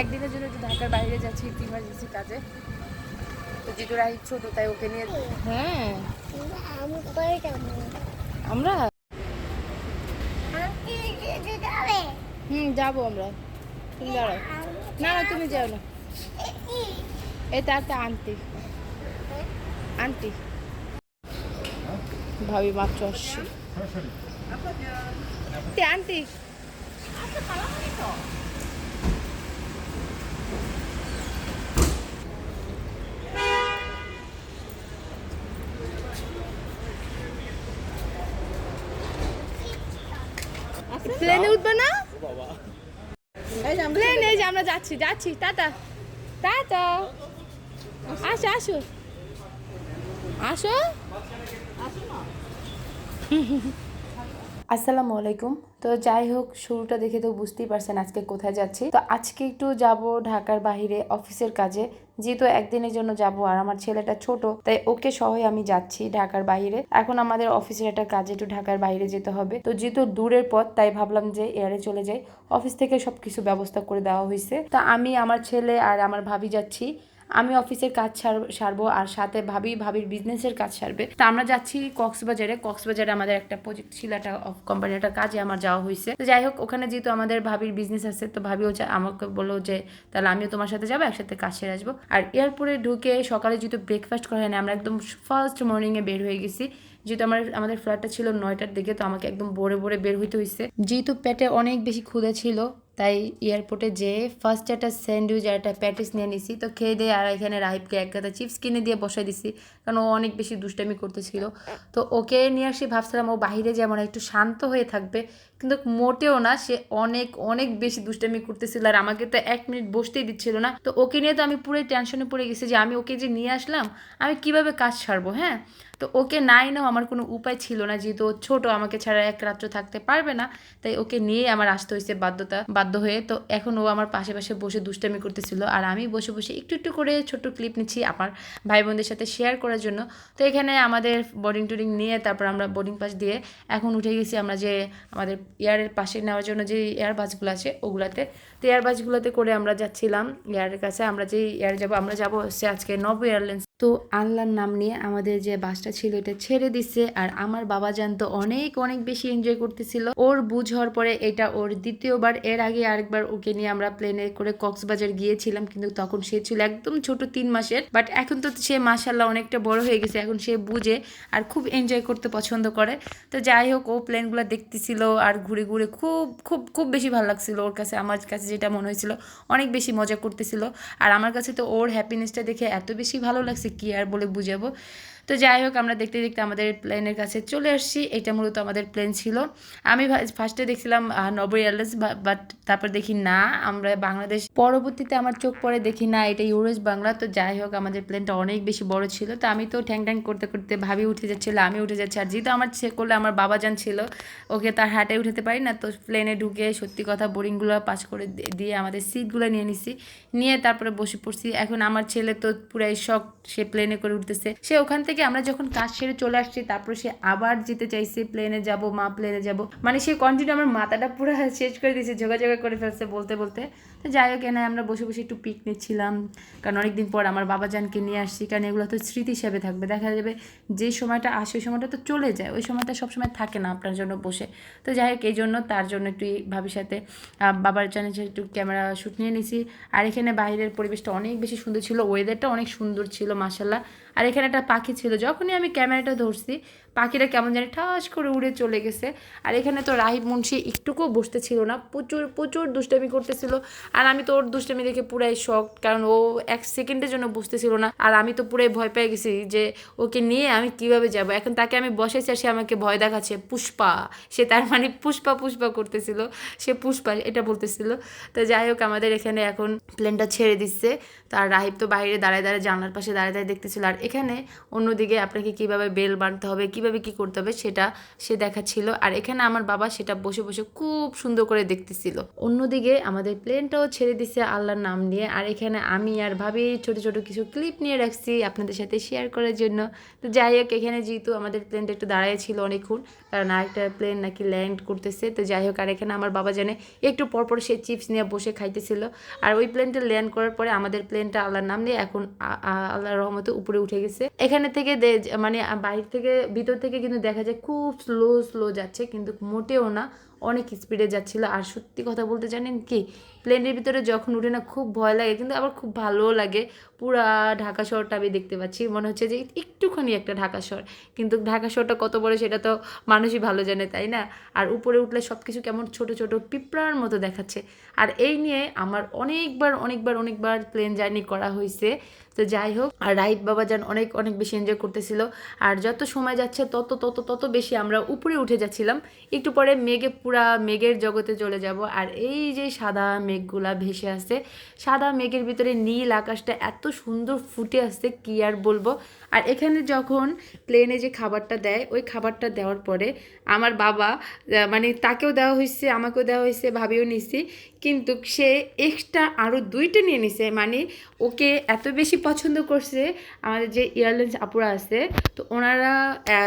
একদিনের জন্য একটু ঢাকার বাইরে যাচ্ছি একটু ইমার্জেন্সি কাজে। তো জিতু রাহিব ছোট তাই ওকে নিয়ে হ্যাঁ। আমরা? হুম যাব আমরা। তুমি দাঁড়াও। না না তুমি যাও না। এটা একটা আন্টি। আন্টি। ভাবি মাত্র আসছে। আন্টি, প্লেনে উঠবে না? প্লেন এই যে আমরা যাচ্ছি যাচ্ছি, টাটা। টাটা। আসো আসো। আসো। আসসালামু আলাইকুম। তো যাই হোক, শুরুটা দেখে তো বুঝতেই পারছেন আজকে কোথায় যাচ্ছি। তো আজকে একটু যাব ঢাকার বাইরে অফিসের কাজে। যেহেতু একদিনের জন্য যাব আর আমার ছেলেটা ছোট, তাই ওকে সহই আমি যাচ্ছি ঢাকার বাইরে। এখন আমাদের অফিসের একটা কাজে একটু ঢাকার বাইরে যেতে হবে। তো যেহেতু দূরের পথ, তাই ভাবলাম যে এয়ারে চলে যাই। অফিস থেকে সবকিছু ব্যবস্থা করে দেওয়া হয়েছে তা আমি, আমার ছেলে আর আমার ভাবি যাচ্ছি। আমি অফিসের কাজ সারবো আর সাথে ভাবি, ভাবির বিজনেসের কাজ সারবে। তা আমরা যাচ্ছি কক্সবাজারে। কক্সবাজারে আমাদের একটা প্রজেক্ট ছিল, একটা কোম্পানির একটা কাজে আমার যাওয়া হয়েছে। তো যাই হোক, ওখানে যেহেতু আমাদের ভাবির বিজনেস আছে, তো ভাবিও আমাকে বলল যে, তাহলে আমিও তোমার সাথে যাব, একসাথে কাজ সেরে আসব। আর এয়ারপোর্টে ঢুকে সকালে যেহেতু ব্রেকফাস্ট করা হয়নি, আমরা একদম ফার্স্ট মর্নিংয়ে বের হয়ে গেছি। যেহেতু আমার, আমাদের ফ্লাইটটা ছিল নয়টার দিকে, তো আমাকে একদম ভোরে ভোরে বের হইতে হয়েছে যেহেতু পেটে অনেক বেশি ক্ষুধা ছিল তাই এয়ারপোর্টে যে ফার্স্ট একটা স্যান্ডউইচ আর একটা প্যাটিস নিয়ে নিছি। তো খেয়ে দিয়ে আর এখানে রাহিবকে এক গাদা চিপস কিনে দিয়ে বসাই দিছি, কারণ ও অনেক বেশি দুষ্টামি করতেছিল। তো ওকে নিয়ে আসি, ভাবছিলাম ও বাহিরে যেমন একটু শান্ত হয়ে থাকবে কিন্তু মোটেও না, সে অনেক অনেক বেশি দুষ্টামি করতেছিল আর আমাকে তো এক মিনিট বসতেই দিচ্ছিল না। তো ওকে নিয়ে তো আমি পুরো টেনশনে পড়ে গেছি যে আমি ওকে যে নিয়ে আসলাম, আমি কীভাবে কাজ ছাড়বো হ্যাঁ? তো ওকে নাই নাও আমার কোনো উপায় ছিল না, যেহেতু ও ছোট, আমাকে ছাড়া এক রাত্র থাকতে পারবে না, তাই ওকে নিয়ে আমার আসতে হয়েছে বাধ্যতা, বাধ্য হয়ে। তো এখন ও আমার পাশে পাশে বসে দুষ্টামি করতেছিল আর আমি বসে বসে একটু একটু করে ছোট ক্লিপ নিচ্ছি আমার ভাই বোনদের সাথে শেয়ার করার জন্য। তো এখানে আমাদের বোর্ডিং টুডিং নিয়ে তারপর আমরা বোর্ডিং পাস দিয়ে এখন উঠে গেছি আমরা যে আমাদের এয়ারের পাশে নেওয়ার জন্য যে এয়ার বাসগুলো আছে, ওগুলাতে। তো এয়ার বাসগুলোতে করে আমরা যাচ্ছিলাম। এয়ারের কাছে আমরা যে এয়ার যাব, আমরা যাব হচ্ছে আজকে নব এয়ারলাইন্স তো আল্লাহর নাম নিয়ে আমাদের যে বাসটা ছিল এটা ছেড়ে দিছে, আর আমার বাবা জান তো অনেক অনেক বেশি এনজয় করতেছিল। ওর বুঝ হওয়ার পরে এটা ওর দ্বিতীয়বার, এর আগে আরেকবার ওকে নিয়ে আমরা প্লেনে করে কক্সবাজার গিয়েছিলাম, কিন্তু তখন সে ছিল একদম ছোট, তিন মাসের। বাট এখন তো সে মাসাল্লাহ অনেকটা বড় হয়ে গেছে, এখন সে বুঝে আর খুব এনজয় করতে পছন্দ করে। তো যাই হোক, ও প্লেনগুলো দেখতেছিল আর ঘুরে ঘুরে খুব খুব খুব বেশি ভালো লাগছিল ওর কাছে, আমার কাছে যেটা মনে হয়েছিল, অনেক বেশি মজা করতেছিল। আর আমার কাছে তো ওর হ্যাপিনেসটা দেখে এত বেশি ভালো লাগছে কি আর বলে বুঝাবো? তো যাই হোক আমরা দেখতে দেখতে আমাদের প্লেনের কাছে চলে আসছি। এটা মূলত আমাদের প্লেন ছিল। আমি ফার্স্টে দেখছিলাম আহ, নব এয়ারলাইন্স বাট তারপর দেখি না। আমরা বাংলাদেশ পরবর্তীতে আমার চোখ পরে দেখি না এটা ইউরোস বাংলা। তো যাই হোক আমাদের প্লেনটা অনেক বেশি বড় ছিল। তো আমি তো ঠ্যাং ঠ্যাং করতে করতে ভাবি উঠে যাচ্ছিল আমি উঠে যাচ্ছি। আর যেহেতু আমার চেক করলে আমার বাবা যান ছিল ওকে তার হাটে উঠাতে পারি না তো প্লেনে ঢুকে সত্যি কথা বোরিংগুলো পাস করে দিয়ে আমাদের সিটগুলো নিয়ে নিছি। নিয়ে তারপরে বসে পড়ছি। এখন আমার ছেলে তো পুরাই শখ সে প্লেনে করে উঠতেছে। সে ওখান থেকে আমরা যখন কাজ সেরে চলে আসছি, তারপর সে আবার যেতে চাইছে প্লেনে যাব, মা প্লেনে যাব। মানে সে কন্টিনিউ আমার মাথাটা পুরো শেষ করে দিয়েছে যোগাযোগ করে ফেলছে বলতে বলতে। তো যাই হোক এনে আমরা বসে বসে একটু পিক নিচ্ছিলাম কারণ অনেকদিন পর আমার বাবা জানকে নিয়ে আসছি, কারণ এগুলো তো স্মৃতি হিসাবে থাকবে। দেখা যাবে যে সময়টা আসে, ওই সময়টা তো চলে যায়। ওই সময়টা সবসময় থাকে না আপনার জন্য বসে। তো যাই হোক, এই জন্য তার জন্য একটু ভাবির সাথে বাবার জন্য যে একটু ক্যামেরা শ্যুট নিয়ে নিছি। আর এখানে বাইরের পরিবেশটা অনেক বেশি সুন্দর ছিল। ওয়েদারটা অনেক সুন্দর ছিল মাসাল্লাহ আর এখানে একটা পাখি ছিল। যখনই আমি ক্যামেরাটা ধরছি, পাখিটা কেমন জানি ঠাস করে উড়ে চলে গেছে। আর এখানে তো রাহিব মুন্সি একটুকুও বসতে ছিল না। প্রচুর প্রচুর দুষ্টামি করতেছিল। আর আমি তো ওর দুষ্টামি দেখে পুরাই শখ কারণ ও এক সেকেন্ডের জন্য বুঝতেছিল না। আর আমি তো পুরাই ভয় পেয়ে গেছি যে ওকে নিয়ে আমি কীভাবে যাব। এখন তাকে আমি বসেছি আর সে আমাকে ভয় দেখাচ্ছে। পুষ্পা, সে তার মানে পুষ্পা পুষ্পা করতেছিল। সে পুষ্পা, এটা বলতেছিল। তো যাই হোক, আমাদের এখানে এখন প্লেনটা ছেড়ে দিচ্ছে। তার রাহিব তো বাইরে দাঁড়ায় দাঁড়ায় জানলার পাশে দাঁড়ায় দাঁড়িয়ে দেখতেছিল। আর এখানে অন্যদিকে আপনাকে কীভাবে বেল বাঁধতে হবে, কীভাবে কি করতে হবে সেটা সে দেখাচ্ছিল। আর এখানে আমার বাবা সেটা বসে বসে খুব সুন্দর করে দেখতেছিল। অন্যদিকে আমাদের প্লেনটাও ছেড়ে দিছে আল্লাহর নাম নিয়ে। আর এখানে আমি আর ভাবি ছোট ছোট কিছু ক্লিপ নিয়ে রাখছি আপনাদের সাথে শেয়ার করার জন্য। তো যাই হোক, এখানে যেহেতু আমাদের প্লেনটা একটু দাঁড়ায় ছিল অনেকক্ষণ, কারণ আরেকটা প্লেন নাকি ল্যান্ড করতেছে। তো যাই হোক, আর এখানে আমার বাবা জানে, একটু পরপর সে চিপস নিয়ে বসে খাইতেছিল। আর ওই প্লেনটা ল্যান্ড করার পরে আমাদের প্লেনটা আল্লাহর নাম নিয়ে এখন আল্লাহর রহমতে উপরে উঠে গেছে। এখানে থেকে মানে বাইরে থেকে, ভিতর থেকে কিন্তু দেখা যায় খুব স্লো স্লো যাচ্ছে, কিন্তু মোটেও না। অনেক স্পিডে যাচ্ছিল। আর সত্যি কথা বলতে জানেন কি? প্লেনের ভিতরে যখন উঠে না খুব ভয় লাগে, কিন্তু আবার খুব ভালোও লাগে। পুরা ঢাকা শহরটা আমি দেখতে পাচ্ছি। মনে হচ্ছে যে একটুখানি একটা ঢাকা শহর। কিন্তু ঢাকা শহরটা কত বড় সেটা তো মানুষই ভালো জানে, তাই না? আর উপরে উঠলে সব কিছু কেমন ছোট ছোট পিঁপড়ার মতো দেখাচ্ছে। আর এই নিয়ে আমার অনেকবার অনেকবার অনেকবার প্লেন জার্নি করা হয়েছে তো যাই হোক, আর রাইট বাবা যান অনেক অনেক বেশি এনজয় করতেছিল। আর যত সময় যাচ্ছে, তত তত তত বেশি আমরা উপরে উঠে যাচ্ছিলাম। একটু পরে মেঘে পুরা মেঘের জগতে চলে যাব আর এই যে সাদা মেঘগুলা ভেসে আসছে, সাদা মেঘের ভিতরে নীল আকাশটা এত সুন্দর ফুটে আসছে, কি আর বলব? আর এখানে যখন প্লেনে যে খাবারটা দেয়, ওই খাবারটা দেওয়ার পরে আমার বাবা মানে তাকেও দেওয়া হয়েছে আমাকেও দেওয়া হয়েছে ভাবিও নিছি। কিন্তু সে এক্সট্রা আরও দুইটা নিয়ে নিছে। মানে ওকে এত বেশি পছন্দ করছে, আমাদের যে এয়ারলাইন্স আপুরা আছে, তো ওনারা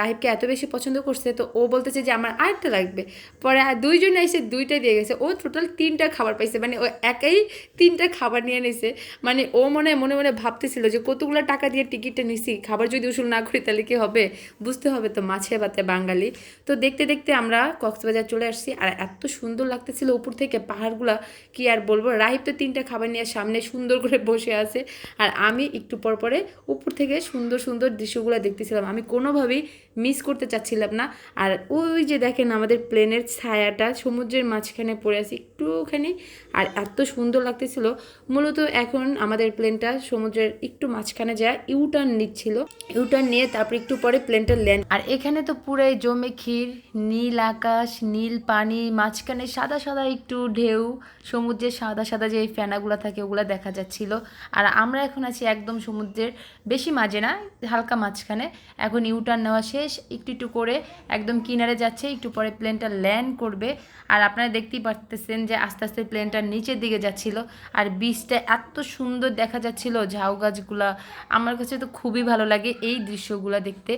রাহিবকে এত বেশি পছন্দ করছে, তো ও বলতেছে যে আমার আরেকটা লাগবে। পরে দুইজন এসে দুইটা দিয়ে গেছে। ও টোটাল তিনটা খাবার পাইছে। মানে ও একাই তিনটা খাবার নিয়ে নিছে। মানে ও মনে মনে মনে ভাবতেছিল যে কতগুলো টাকা দিয়ে টিকিটটা নিছি। খাবার যদি উসুল না করি, তাহলে কি হবে? বুঝতে হবে তো, মাছে বাতে বাঙালি। তো দেখতে দেখতে আমরা কক্সবাজার চলে আসছি, আর এত সুন্দর লাগতেছিল উপর থেকে পাহাড়গুলা, কি আর বলব? রাহিব তো তিনটা খাবার নিয়ে সামনে সুন্দর করে বসে আছে, আর আমি একটু পর পরে উপর থেকে সুন্দর সুন্দর দৃশ্যগুলো দেখতেছিলাম। আমি কোনোভাবেই মিস করতে চাচ্ছিলাম না। আর ওই যে দেখেন আমাদের প্লেনের ছায়াটা সমুদ্রের মাঝখানে পড়ে আছে একটুখানি, আর এত সুন্দর লাগতেছিল। মূলত এখন আমাদের প্লেনটা সমুদ্রের একটু মাঝখানে যায় ইউটার্ন নিচ্ছিল। ইউটার্ন নিয়ে তারপর একটু পরে প্লেনটা ল্যান্ড আর এখানে তো পুরাই জমে, ক্ষীর, নীল আকাশ, নীল পানি, মাঝখানে সাদা সাদা একটু ঢেউ, সমুদ্রের সাদা সাদা যে ফেনাগুলো থাকে ওগুলো দেখা যাচ্ছিল। আর আমরা এখন আছি একদম সমুদ্রের বেশি মাঝে না, হালকা মাঝখানে। এখন ইউটার্ন নেওয়া শেষ একটু একটু করে একদম কিনারে যাচ্ছে, একটু পরে প্লেনটা ল্যান্ড করবে। আর আপনারা দেখতেই পারতেছেন যে আস্তে আস্তে প্লেনটা নিচের দিকে যাচ্ছিল। আর বীজটা এত সুন্দর দেখা যাচ্ছিল, ঝাউ গাছগুলা। আমার কাছে তো খুবই ভালো লাগে এই দৃশ্যগুলো দেখতে।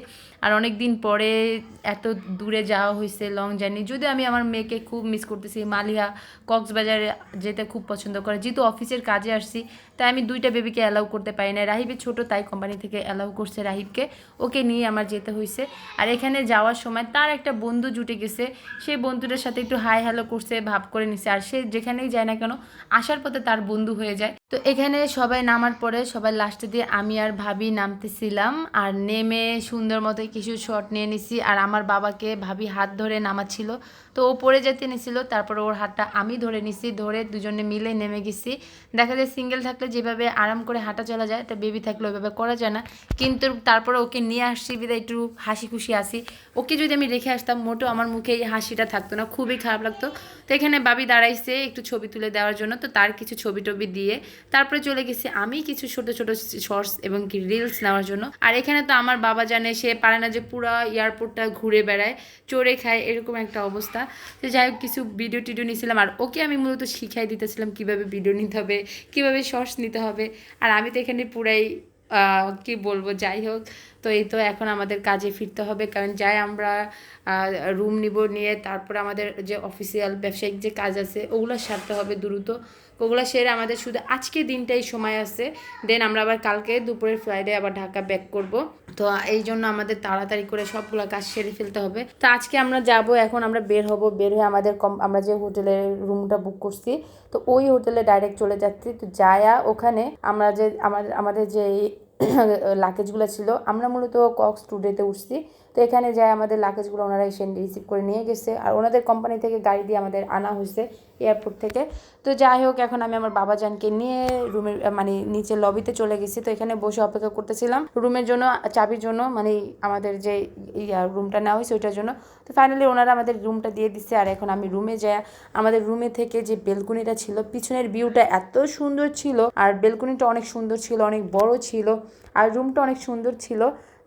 আর অনেক দিন পরে এত দূরে যাওয়া হয়েছে লং জার্নি যদি আমি আমার মেয়েকে খুব মিস করতেছি মালিয়া কক্সবাজারে যেতে খুব পছন্দ করে। যেহেতু অফিসের কাজে আসছি, তাই আমি দুইটা বেবিকে অ্যালাউ করতে পারি না রাহিবের ছোট তাই কোম্পানি থেকে অ্যালাউ করছে রাহিবকে। ওকে নিয়ে আমার যেতে হয়েছে। আর এখানে যাওয়ার সময় তার একটা বন্ধু জুটে গেছে। সেই বন্ধুটার সাথে একটু হাই হ্যালো করছে, ভাব করে নিছে। আর সে যেখানেই যায় না কেন, আসার পথে তার বন্ধু হয়ে যায়। তো এখানে সবাই নামার পরে সবাই লাস্টে দিয়ে আমি আর ভাবি নামতেছিলাম, আর নেমে সুন্দর মতো কিছু শট নিয়ে নিছি, আর আমার বাবাকে ভাবি হাত ধরে নামাচ্ছিল। তো ও পড়ে যেতে নিছিল, তারপর ওর হাতটা আমি ধরে নিছি, ধরে দুজনে মিলে নেমে গেছি। দেখা যায় সিঙ্গেল থাকলে যেভাবে আরাম করে হাঁটা চলা যায় একটা বেবি থাকলে ওইভাবে করা যায় না। কিন্তু তারপরে ওকে নিয়ে আসছি, বিদায় একটু হাসি খুশি আসি ওকে যদি আমি রেখে আসতাম, মোটেও আমার মুখে এই হাসিটা থাকতো না, খুবই খারাপ লাগতো। তো এখানে বাবি দাঁড়াইছে একটু ছবি তুলে দেওয়ার জন্য, তো তার কিছু ছবি টবি দিয়ে তারপরে চলে গেছি আমি কিছু ছোট ছোট শর্টস এবং কি রিলস নেওয়ার জন্য। আর এখানে তো আমার বাবা জানে, সে পারে না যে পুরো এয়ারপোর্টটা ঘুরে বেড়ায়, চড়ে খায়, এরকম একটা অবস্থা। তো যাই হোক, কিছু ভিডিও টিডিও নিয়েছিলাম। আর ওকে আমি মূলত শিখাই দিতেছিলাম কীভাবে ভিডিও নিতে হবে, কীভাবে শর্টস নিতে হবে। আর আমি তো এখানে পুরাই কি বলব, যাই হোক। তো এই তো এখন আমাদের কাজে ফিরতে হবে। কারণ যাই আমরা রুম নিব, নিয়ে তারপরে আমাদের যে অফিসিয়াল ব্যবসায়িক যে কাজ আছে, ওগুলো সারতে হবে দ্রুত। ওগুলো সেরে আমাদের শুধু আজকে দিনটাই সময় আছে। দেন আমরা আবার কালকে দুপুরের ফ্লাইটে আবার ঢাকা ব্যাক করব। তো এই জন্য আমাদের তাড়াতাড়ি করে সবগুলো কাজ সেরে ফেলতে হবে। তো আজকে আমরা যাব, এখন আমরা বের হব, বের হয়ে আমাদের কম আমরা যে হোটেলের রুমটা বুক করছি, তো ওই হোটেলে ডাইরেক্ট চলে যাচ্ছি। তো যায়া ওখানে আমরা যে আমাদের আমাদের যে লাগেজগুলো ছিল, আমরা মূলত কক্স টুডেতে উঠছি। তো এখানে যায় আমাদের লাগেজগুলো ওনারা এসে রিসিভ করে নিয়ে গেছে। আর ওনাদের কোম্পানি থেকে গাড়ি দিয়ে আমাদের আনা হয়েছে এয়ারপোর্ট থেকে। তো যাই হোক, এখন আমি আমার বাবাজানকে নিয়ে রুমের মানে নিচে লবিতে চলে গেছি। তো এখানে বসে অপেক্ষা করতেছিলাম রুমের জন্য, চাবির জন্য মানে আমাদের যে রুমটা নেওয়া হয়েছে ওইটার জন্য। তো ফাইনালি ওনারা আমাদের রুমটা দিয়ে দিচ্ছে আর এখন আমি রুমে যাই। আমাদের রুমে থেকে যে বেলকুনিটা ছিল, পিছনের ভিউটা এত সুন্দর ছিল। আর বেলকনিটা অনেক সুন্দর ছিল, অনেক বড় ছিল। আর রুমটা অনেক সুন্দর ছিল।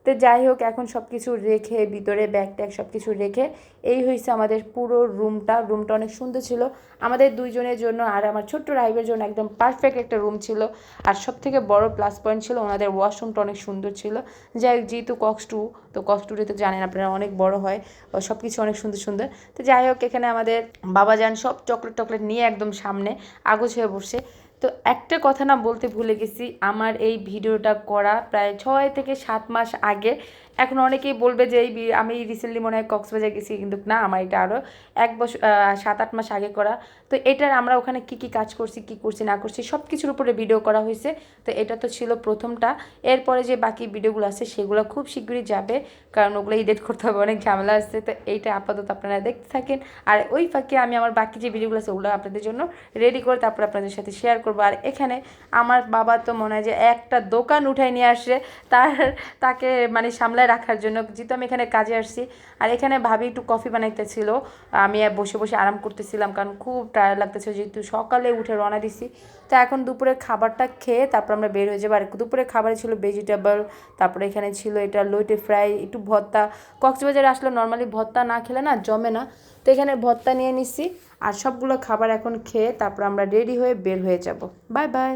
তো যাই হোক, এখন সব কিছু রেখে, ভিতরে ব্যাগ ট্যাগ সব কিছু রেখে, এই হয়েছে আমাদের পুরো রুমটা রুমটা অনেক সুন্দর ছিল। আমাদের দুইজনের জন্য আর আমার ছোট্ট রাইবের জন্য একদম পারফেক্ট একটা রুম ছিল। আর সব থেকে বড় প্লাস পয়েন্ট ছিল ওনাদের ওয়াশরুমটা অনেক সুন্দর ছিল। যাই হোক, যেহেতু কক্স টু তো কক্স টুতে তো জানেন আপনারা, অনেক বড় হয়। সব কিছু অনেক সুন্দর সুন্দর। তো যাই হোক, এখানে আমাদের বাবা যান সব চকলেট টকলেট নিয়ে একদম সামনে আগোছ হয়ে বসে। তো একটা কথা না বলতে ভুলে গেছি, আমার এই ভিডিওটা করা প্রায় ছয় থেকে সাত মাস আগে। এখন অনেকেই বলবে যে এই আমি রিসেন্টলি মনে হয় কক্সবাজার গেছি, কিন্তু না, আমার এটা আরও এক বছর সাত আট মাস আগে করা। তো এটার আমরা ওখানে কি কি কাজ করছি, কি করছি, না করছি সব কিছুর উপরে ভিডিও করা হয়েছে। তো এটা তো ছিল প্রথমটা। এরপরে যে বাকি ভিডিওগুলো আছে, সেগুলো খুব শীঘ্রই যাবে, কারণ ওগুলো এডিট করতে হবে, অনেক ঝামেলা আসছে তো এইটা আপাতত আপনারা দেখতে থাকেন। আর ওই ফাঁকে আমি আমার বাকি যে ভিডিওগুলো আছে, ওগুলো আপনাদের জন্য রেডি করে তারপর আপনাদের সাথে শেয়ার করব। আর এখানে আমার বাবা তো মনে হয় যে একটা দোকান উঠায় নিয়ে আসছে, তার, তাকে মানে সামলায় রাখার জন্য। যেহেতু আমি এখানে কাজে আসছি, আর এখানে ভাবি একটু কফি বানাইতেছিল, আমি বসে বসে আরাম করতেছিলাম, কারণ খুব টায়ার্ড লাগতেছে, যেহেতু সকালে উঠে রওনা দিছি। তো এখন দুপুরে খাবারটা খেয়ে তারপর আমরা বের হয়ে যাব। আর দুপুরে খাবারে ছিল ভেজিটেবল তারপরে এখানে ছিল এটা লোটে ফ্রাই একটু ভর্তা। কক্সবাজারে আসলে নর্মালি ভর্তা না খেলে না, জমে না। তো এখানে ভর্তা নিয়ে নিছি। আর সবগুলো খাবার এখন খেয়ে তারপর আমরা রেডি হয়ে বের হয়ে যাব। Bye bye